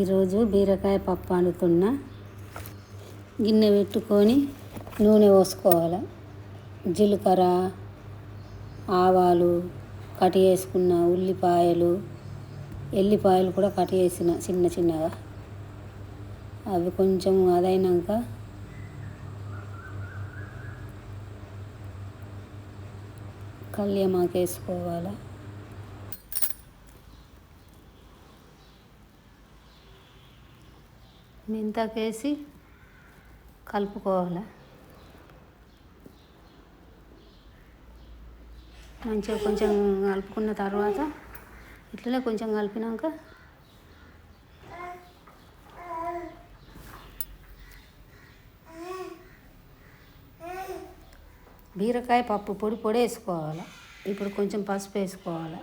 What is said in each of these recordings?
ఈరోజు బీరకాయ పప్పు వండుతున్నా గిన్నె పెట్టుకొని నూనె పోసుకోవాలి. జీలకర్ర ఆవాలు కట్ చేసుకున్న ఉల్లిపాయలు ఎల్లిపాయలు కూడా కట్ చేసిన చిన్న చిన్నగా. అవి కొంచెం అదైనాక కళ్యామాకు మెంతాకేసి కలుపుకోవాలి. మంచిగా కొంచెం కలుపుకున్న తర్వాత ఇట్లనే కొంచెం కలిపినాక బీరకాయ పప్పు పొడి పొడి వేసుకోవాలి. ఇప్పుడు కొంచెం పసుపు వేసుకోవాలి.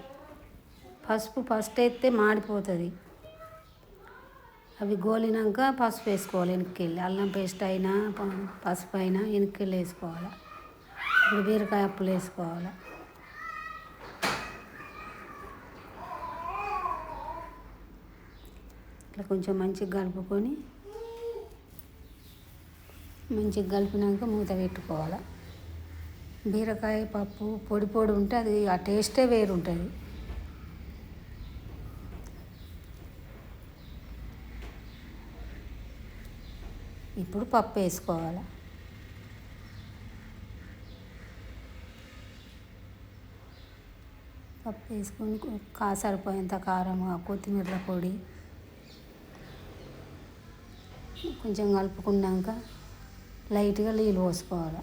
పసుపు ఫస్ట్ అయితే మాడిపోతుంది. అవి గోలినాక పసుపు వేసుకోవాలి వెనక్కి అల్లం పేస్ట్ అయినా పసుపు అయినా వెనక్కి వేసుకోవాలి. ఇప్పుడు బీరకాయ అప్పులు వేసుకోవాలి. ఇట్లా కొంచెం మంచిగా కలుపుకొని మంచిగా కలిపినాక మూత పెట్టుకోవాలి. బీరకాయ పప్పు పొడి పొడి ఉంటే అది ఆ టేస్టే వేరు ఇప్పుడు పప్పు వేసుకోవాలి. పప్పు వేసుకొని కా సరిపోయేంత కారం కొత్తిమీర పొడి కొంచెం కలుపుకున్నాక లైట్గా నీళ్ళు పోసుకోవాలి.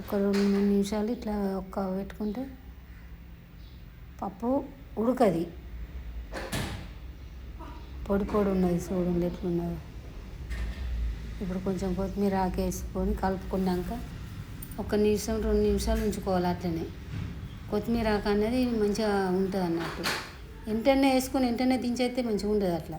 ఒక రెండు మూడు నిమిషాలు ఇట్లా ఒక్క పెట్టుకుంటే పప్పు ఉడకది. పొడి పొడి ఉన్నది చూడండి ఎట్లున్నది. ఇప్పుడు కొంచెం కొత్తిమీర ఆకేసుకొని కలుపుకున్నాక ఒక నిమిషం రెండు నిమిషాలు ఉంచుకోవాలి అట్లనే. కొత్తిమీర ఆకు అనేది మంచిగా ఉంటుంది అన్నట్టు వెంటనే వేసుకొని వెంటనే దించేస్తే మంచిగా ఉండదు అట్లా.